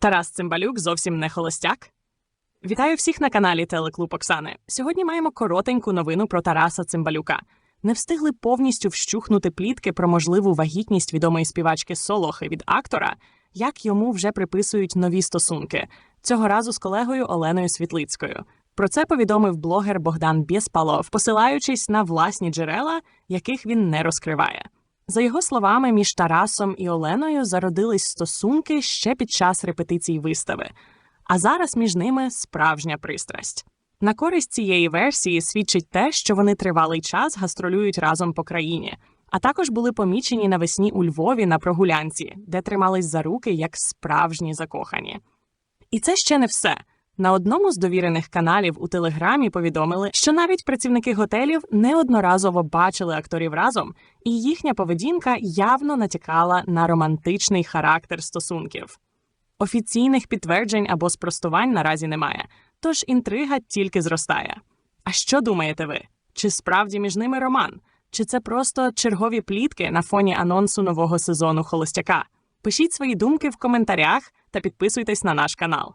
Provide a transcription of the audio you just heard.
Тарас Цимбалюк зовсім не холостяк. Вітаю всіх на каналі Телеклуб Оксани. Сьогодні маємо коротеньку новину про Тараса Цимбалюка. Не встигли повністю вщухнути плітки про можливу вагітність відомої співачки Солохи від актора, як йому вже приписують нові стосунки цього разу з колегою Оленою Світлицькою. Про це повідомив блогер Богдан Бєспалов, посилаючись на власні джерела, яких він не розкриває. За його словами, між Тарасом і Оленою зародились стосунки ще під час репетицій вистави, а зараз між ними справжня пристрасть. На користь цієї версії свідчить те, що вони тривалий час гастролюють разом по країні, а також були помічені навесні у Львові на прогулянці, де тримались за руки як справжні закохані. І це ще не все. На одному з довірених каналів у Телеграмі повідомили, що навіть працівники готелів неодноразово бачили акторів разом, і їхня поведінка явно натякала на романтичний характер стосунків. Офіційних підтверджень або спростувань наразі немає, тож інтрига тільки зростає. А що думаєте ви? Чи справді між ними роман? Чи це просто чергові плітки на фоні анонсу нового сезону Холостяка? Пишіть свої думки в коментарях та підписуйтесь на наш канал.